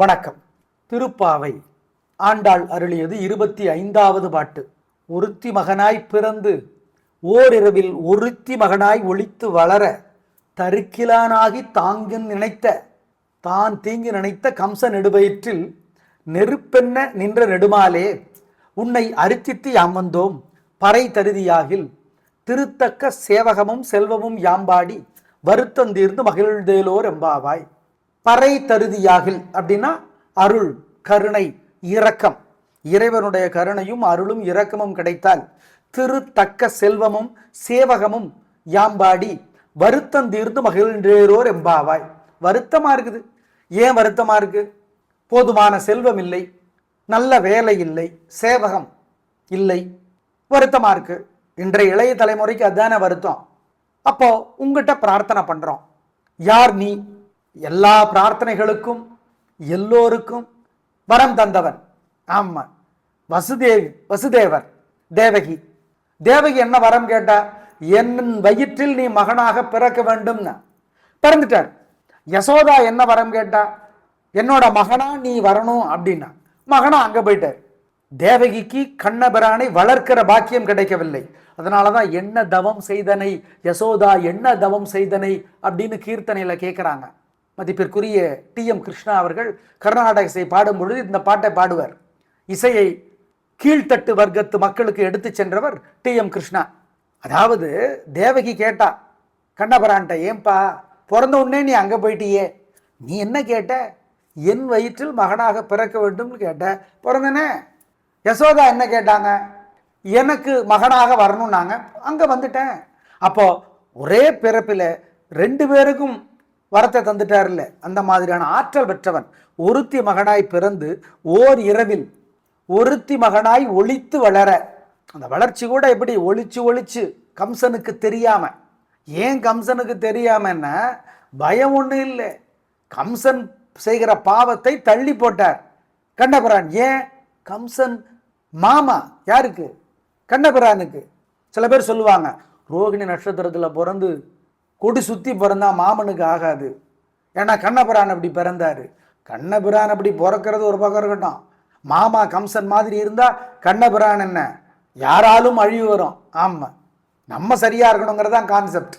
வணக்கம். திருப்பாவை. ஆண்டாள் அருளியது இருபத்தி ஐந்தாவது பாட்டு. ஒருத்தி மகனாய் பிறந்து ஓரிரவில் ஒருத்தி மகனாய் ஒளித்து வளர தருக்கிலானாகி தாங்கின் நினைத்த தான் தீங்கு நினைத்த கம்ச நெடுவயிற்றில் நெருப்பென்ன நின்ற நெடுமாலே உன்னை அரித்தித்து யாம் வந்தோம். பறை தருதியாகில் திருத்தக்க சேவகமும் செல்வமும் யாம்பாடி வருத்தந்தீர்ந்து மகிழ்ந்தேலோர் எம்பாவாய். பறை தருதியாகில் அப்படின்னா அருள் கருணை இரக்கம். இறைவனுடைய கருணையும் அருளும் இரக்கமும் கிடைத்தால் திருத்தக்க செல்வமும் சேவகமும் யாம்பாடி வருத்தம் தீர்ந்து மகிழ்ந்தேரோர் எம்பாவாய். வருத்தமாக இருக்குது. ஏன் வருத்தமாக இருக்கு? போதுமான செல்வம் இல்லை நல்ல வேலை இல்லை சேவகம் இல்லை. வருத்தமாக இருக்கு. இன்றைய இளைய தலைமுறைக்கு அதானே வருத்தம். அப்போ உங்ககிட்ட பிரார்த்தனை பண்ணுறோம் யார் நீ? எல்லா பிரார்த்தனைகளுக்கும் எல்லோருக்கும் வரம் தந்தவன். ஆமாம் வசுதேவி வசுதேவர் தேவகி. தேவகி என்ன வரம் கேட்டா என் வயிற்றில் நீ மகனாக பிறக்க வேண்டும்னு. பிறந்துட்டார். யசோதா என்ன வரம் கேட்டா என்னோட மகனா நீ வரணும் அப்படின்னா மகனா அங்கே போயிட்டார். தேவகிக்கு கண்ணபிரானை வளர்க்கிற பாக்கியம் கிடைக்கவில்லை. அதனால தான் என்ன தவம் செய்தனை? யசோதா என்ன தவம் செய்தனை? அப்படின்னு கீர்த்தனையில் கேட்குறாங்க மதிப்பிற்குரிய டி எம் கிருஷ்ணா அவர்கள் கர்நாடக இசை பாடும் பொழுது இந்த பாட்டை பாடுவார். இசையை கீழ்த்தட்டு வர்க்கத்து மக்களுக்கு எடுத்து சென்றவர் டி எம் கிருஷ்ணா. அதாவது தேவகி கேட்டா கண்ணபரான்ட்ட ஏன்பா பிறந்த உடனே நீ அங்கே போயிட்டியே? நீ என்ன கேட்ட? என் வயிற்றில் மகனாக பிறக்க வேண்டும்னு கேட்ட. பிறந்தனே யசோதா என்ன கேட்டாங்க? எனக்கு மகனாக வரணும்னாங்க. அங்கே வந்துட்டேன். அப்போ ஒரே பிறப்பில் ரெண்டு பேருக்கும் வரத்தை தந்துட்டார்ல அந்த மாதிரியான ஆற்றல் பெற்றவன் ஒருத்தி மகனாய் பிறந்து ஓர் இரவில் ஒருத்தி மகனாய் ஒழித்து வளர அந்த வளர்ச்சி கூட எப்படி ஒழிச்சு ஒழிச்சு கம்சனுக்கு தெரியாம ஏன் கம்சனுக்கு தெரியாமன்னா பயம் ஒன்றும் இல்லை. கம்சன் செய்கிற பாவத்தை தள்ளி போட்டார். கண்ணபிரான் ஏன்? கம்சன் மாமா யாருக்கு? கண்ணபிரானுக்கு. சில பேர் சொல்லுவாங்க ரோகிணி நட்சத்திரத்தில் பிறந்து கொடி சுற்றி பிறந்தா மாமனுக்கு ஆகாது. ஏன்னா கண்ணபிரான் அப்படி பிறந்தாரு. கண்ணபிரான் அப்படி பிறக்கிறது ஒரு பக்கம் இருக்கட்டும். மாமா கம்சன் மாதிரி இருந்தால் கண்ணபிரான் என்ன? யாராலும் அழிவு வரும். ஆமாம் நம்ம சரியாக இருக்கணுங்கிறது தான் கான்செப்ட்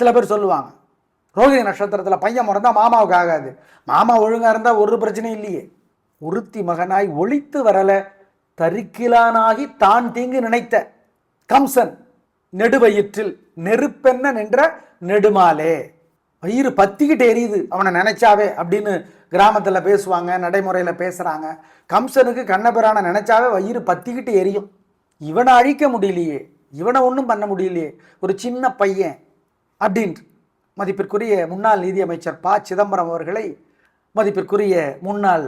சில பேர் சொல்லுவாங்க. ரோகிணி நட்சத்திரத்தில் பையன் முறந்தால் மாமாவுக்கு ஆகாது. மாமா ஒழுங்காக இருந்தால் ஒரு பிரச்சனையும் இல்லையே. உருத்தி மகனாய் ஒழித்து வரலை. தரிக்கிலானாகி தான் தீங்கு நினைத்த. கம்சன் நெடுவயிற்றில் நெருப்பென்ன நின்ற நெடுமாலே. வயிறு பத்திக்கிட்டு எரியுது. அவனை நினைச்சாவே அப்படின்னு கிராமத்தில் பேசுவாங்க நடைமுறையில் பேசுகிறாங்க கம்சனுக்கு கண்ணபிரானை நினைச்சாவே வயிறு பத்திக்கிட்டு எரியும். இவனை அழிக்க முடியலையே. இவனை ஒன்றும் பண்ண முடியலையே. ஒரு சின்ன பையன் அப்படின்ட்டு மதிப்பிற்குரிய முன்னாள் நிதியமைச்சர் ப. சிதம்பரம் அவர்களை மதிப்பிற்குரிய முன்னாள்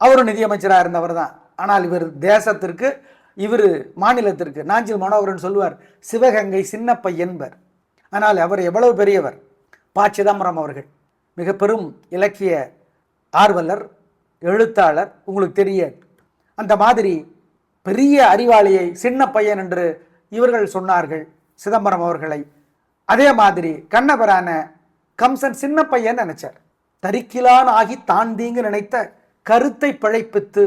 அவரும் நிதியமைச்சராக இருந்தவர் தான். ஆனால் இவர் தேசத்திற்கு இவர் மாநிலத்திற்கு நாஞ்சில் மனோகரன் சொல்லுவார் சிவகங்கை சின்னப்பை என்பர் ஆனால் அவர் எவ்வளவு பெரியவர்? ப. சிதம்பரம் அவர்கள். மிக பெரும் இலக்கிய ஆர்வலர் எழுத்தாளர் உங்களுக்கு தெரிய அந்த மாதிரி பெரிய அறிவாளியை சின்ன பையன் என்று இவர்கள் சொன்னார்கள் சிதம்பரம் அவர்களை. அதே மாதிரி கண்ணபரான கம்சன் சின்ன பையன் நினைச்சார். தரிக்கிலான் ஆகி தான் தீங்கு நினைத்த கருத்தை பிழைப்பித்து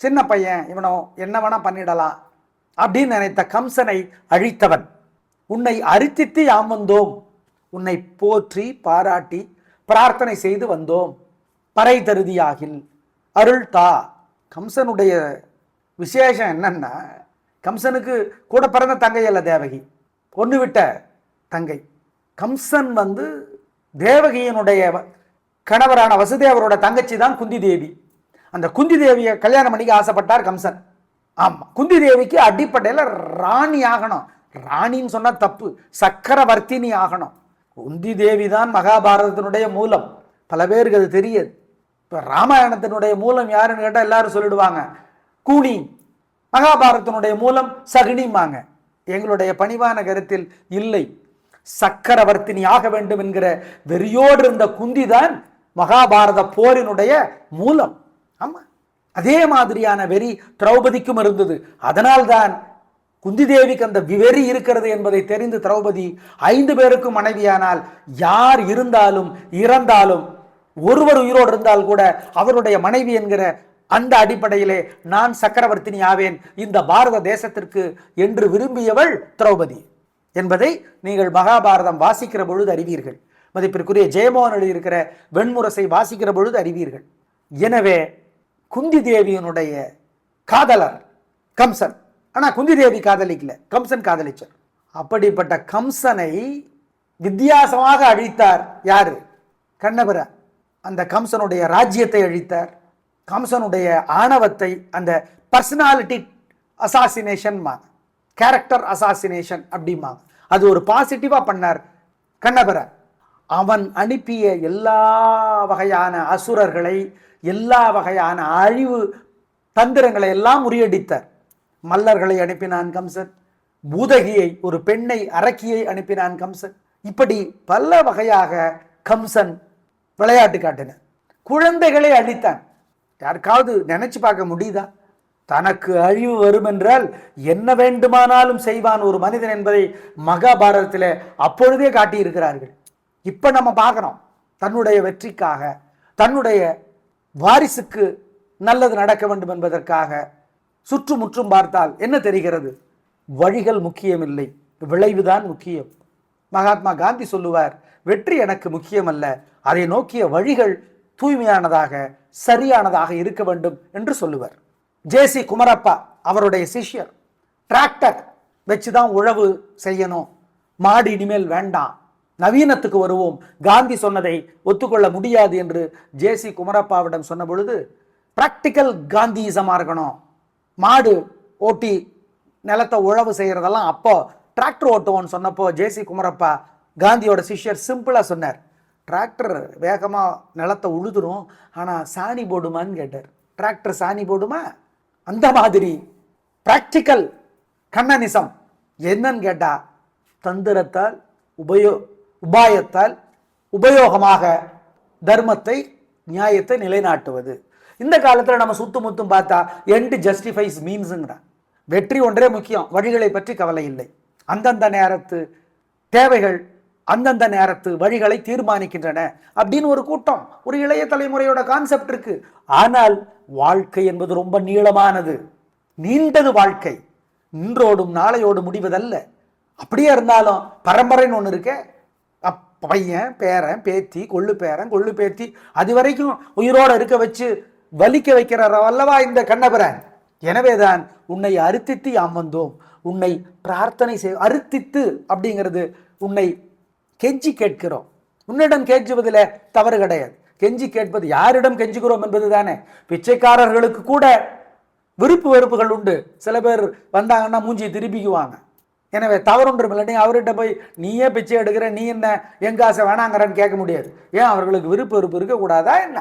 சின்ன பையன் இவனோ என்ன வேணா பண்ணிடலாம் அப்படின்னு நினைத்த கம்சனை அழித்தவன். உன்னை அரித்தித்து யாம் வந்தோம். உன்னை போற்றி பாராட்டி பிரார்த்தனை செய்து வந்தோம். பறை தருதியாகில். அருள் தா. கம்சனுடைய விசேஷம் என்னன்னா கம்சனுக்கு கூட பிறந்த தங்கை அல்ல தேவகி. பொண்ணு விட்ட தங்கை. கம்சன் வந்து தேவகியினுடைய கணவரான வசுதேவரோட தங்கச்சி தான் குந்தி தேவி அந்த குந்தி தேவியை கல்யாணம் பண்ணிக்க ஆசைப்பட்டார் கம்சன். ஆமாம் குந்தி தேவிக்கு அடிப்படையில் ராணி ஆகணும். ராணின்னு சொன்னால் தப்பு. சக்கரவர்த்தினி ஆகணும். குந்தி தேவி தான் மகாபாரதத்தினுடைய மூலம். பல பேருக்கு அது தெரியாது. இப்போ ராமாயணத்தினுடைய மூலம் யாருன்னு கேட்டால் எல்லாரும் சொல்லிடுவாங்க. கூனி மகாபாரதத்தினுடைய மூலம் சகுனிமாங்க எங்களுடைய பணிவான கருத்தில் இல்லை. சக்கரவர்த்தினி ஆக வேண்டும் என்கிற வெறியோடு இருந்த குந்தி தான் மகாபாரத போரினுடைய மூலம். ஆமாம் அதே மாதிரியான வெறி திரௌபதிக்கும் இருந்தது. அதனால்தான் குந்தி தேவிக்கு அந்த வெறி இருக்கிறது என்பதை தெரிந்து திரௌபதி ஐந்து பேருக்கும் மனைவியானால் யார் இருந்தாலும் இறந்தாலும் ஒருவர் உயிரோடு இருந்தால் கூட அவருடைய மனைவி என்கிற அந்த அடிப்படையிலே நான் சக்கரவர்த்தினி ஆவேன். இந்த பாரத தேசத்திற்கு என்று விரும்பியவள் திரௌபதி என்பதை நீங்கள் மகாபாரதம் வாசிக்கிற பொழுது அறிவீர்கள். மதிப்பிற்குரிய ஜெயமோகன் எழுதியிருக்கிற வெண்முரசை வாசிக்கிற பொழுது அறிவீர்கள். எனவே குந்தி தேவியினுடைய காதலர் கம்சன் ஆனால் குந்தி தேவி காதலிக்கல. கம்சன் காதலிச்சார். அப்படிப்பட்ட கம்சனை வித்தியாசமாக அழித்தார் யாரு? கண்ணபர. அந்த கம்சனுடைய ராஜ்யத்தை அழித்தார். கம்சனுடைய ஆணவத்தை அந்த பர்சனாலிட்டி அசாசினேஷன் கேரக்டர் அசாசினேஷன் அப்படிமா அது ஒரு பாசிட்டிவாக பண்ணார் கண்ணபர. அவன் அனுப்பிய எல்லா வகையான அசுரர்களை எல்லா வகையான அழிவு தந்திரங்களை எல்லாம் முறியடித்தார். மல்லர்களை அனுப்பினான் கம்சன். பூதகியை ஒரு பெண்ணை அரக்கியை அனுப்பினான் கம்சன். இப்படி பல வகையாக கம்சன் விளையாட்டு காட்டின குழந்தைகளை அழித்தான். யாருக்காவது நினைச்சு பார்க்க முடியுதா? தனக்கு அழிவு வரும் என்றால் என்ன வேண்டுமானாலும் செய்வான் ஒரு மனிதன் என்பதை மகாபாரதத்தில் அப்பொழுதே காட்டியிருக்கிறார்கள். இப்போ நம்ம பார்க்குறோம் தன்னுடைய வெற்றிக்காக தன்னுடைய வாரிசுக்கு நல்லது நடக்க வேண்டும் என்பதற்காக சுற்றுமுற்றும் பார்த்தால் என்ன தெரிகிறது? வழிகள் முக்கியமில்லை. விளைவுதான் முக்கியம். மகாத்மா காந்தி சொல்லுவார் வெற்றி எனக்கு முக்கியமல்ல. அதை நோக்கிய வழிகள் தூய்மையானதாக சரியானதாக இருக்க வேண்டும் என்று சொல்லுவார். ஜேசி குமரப்பா அவருடைய சிஷ்யர் டிராக்டர் வச்சுதான் உழவு செய்யணும். மாடு இனிமேல் வேண்டாம். நவீனத்துக்கு வருவோம். காந்தி சொன்னதை ஒத்துக்கொள்ள முடியாது என்று ஜேசி குமரப்பாவிடம் சொன்ன பொழுது பிராக்டிக்கல் காந்தியிசமாக இருக்கணும். மாடு ஓட்டி நிலத்தை உழவு செய்கிறதெல்லாம் அப்போ டிராக்டர் ஓட்டுவோன்னு சொன்னப்போ ஜேசி குமரப்பா காந்தியோட சிஷ்யர் சிம்பிளாக சொன்னார். டிராக்டர் வேகமாக நிலத்தை உழுதுரும் ஆனால் சாணி போடுமான்னு கேட்டார். டிராக்டர் சாணி போடுமா? அந்த மாதிரி. ப்ராக்டிக்கல் கண்ணனிசம் என்னன்னு கேட்டால் தந்திரத்தால் உபயோ உபாயத்தால் உபயோகமாக தர்மத்தை நியாயத்தை நிலைநாட்டுவது. இந்த காலத்தில் நம்ம சுத்து முத்தும் பார்த்தா எண்டு ஜஸ்டிஃபைஸ் மீன்ஸுங்கிறான் வெற்றி ஒன்றே முக்கியம். வழிகளை பற்றி கவலை இல்லை. அந்தந்த நேரத்து தேவைகள் அந்தந்த நேரத்து வழிகளை தீர்மானிக்கின்றன அப்படின்னு ஒரு கூட்டம் ஒரு இளைய தலைமுறையோட கான்செப்ட் இருக்கு. ஆனால் வாழ்க்கை என்பது ரொம்ப நீளமானது. நீண்டது வாழ்க்கை. இன்றோடும் நாளையோடு முடிவதல்ல. அப்படியே இருந்தாலும் பரம்பரைன்னு ஒன்று இருக்கே. பையன் பேரன் பேத்தி கொள்ளு பேரன் கொள்ளு பேத்தி அது வரைக்கும் உயிரோட இருக்க வச்சு வலிக்க வைக்கிறார் அல்லவா இந்த கண்ணபிரான்? எனவேதான் உன்னை அறுத்தித்து யாம் வந்தோம். உன்னை பிரார்த்தனை செய் அறுத்தித்து அப்படிங்கிறது உன்னை கெஞ்சி கேட்கிறோம். உன்னிடம் கெஞ்சுவதில் தவறு கிடையாது. கெஞ்சி கேட்பது யாரிடம் கெஞ்சுகிறோம் என்பது தானே பிச்சைக்காரர்களுக்கு கூட விருப்பு வெறுப்புகள் உண்டு. சில பேர் வந்தாங்கன்னா மூஞ்சி திருப்பிக்குவாங்க. எனவே தவறொன்றும் இல்லை நீ அவர்கிட்ட போய் நீயே பிச்சை எடுக்கிற நீ என்ன எங்க ஆசை வேணாங்கிறன்னு கேட்க முடியாது. ஏன் அவர்களுக்கு விருப்பு வெறுப்பு இருக்கக்கூடாதா என்ன?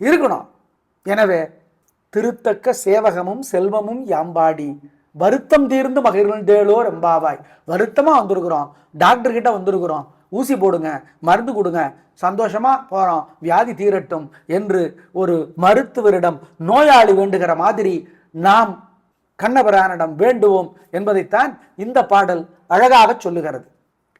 இருக்கணும். எனவே திருத்தக்க சேவகமும் செல்வமும் யாம்பாடி. வருத்தம் தீர்ந்து மகிழ்ந்தேளோ ரெம்பாவாய் வருத்தமாக வந்திருக்கிறோம். டாக்டர் கிட்ட வந்திருக்கிறோம். ஊசி போடுங்க மருந்து கொடுங்க. சந்தோஷமாக போகிறோம் வியாதி தீரட்டும் என்று ஒரு மருத்துவரிடம் நோயாளி வேண்டுகிற மாதிரி நாம் கண்ணபிரானிடம் வேண்டுவோம் என்பதைத்தான் இந்த பாடல் அழகாக சொல்லுகிறது.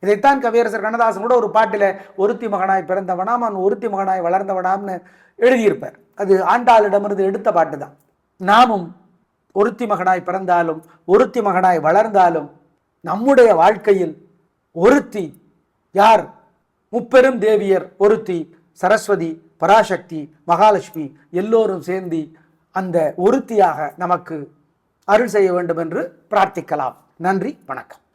இதைத்தான் கவியரசர் கண்ணதாசன் கூட ஒரு பாட்டில் ஒருத்தி மகனாய் பிறந்தவனாம் அவன் ஒருத்தி மகனாய் வளர்ந்தவனாம்னு எழுதியிருப்பார். அது ஆண்டாளிடமிருந்து எடுத்த பாட்டு தான் நாமும் ஒருத்தி மகனாய் பிறந்தாலும் ஒருத்தி மகனாய் வளர்ந்தாலும் நம்முடைய வாழ்க்கையில் ஒருத்தி யார்? முப்பெரும் தேவியர் ஒருத்தி சரஸ்வதி பராசக்தி மகாலட்சுமி எல்லோரும் சேர்ந்து அந்த ஒருத்தியாக நமக்கு அருள் செய்ய வேண்டும் என்று பிரார்த்திக்கலாம். நன்றி வணக்கம்.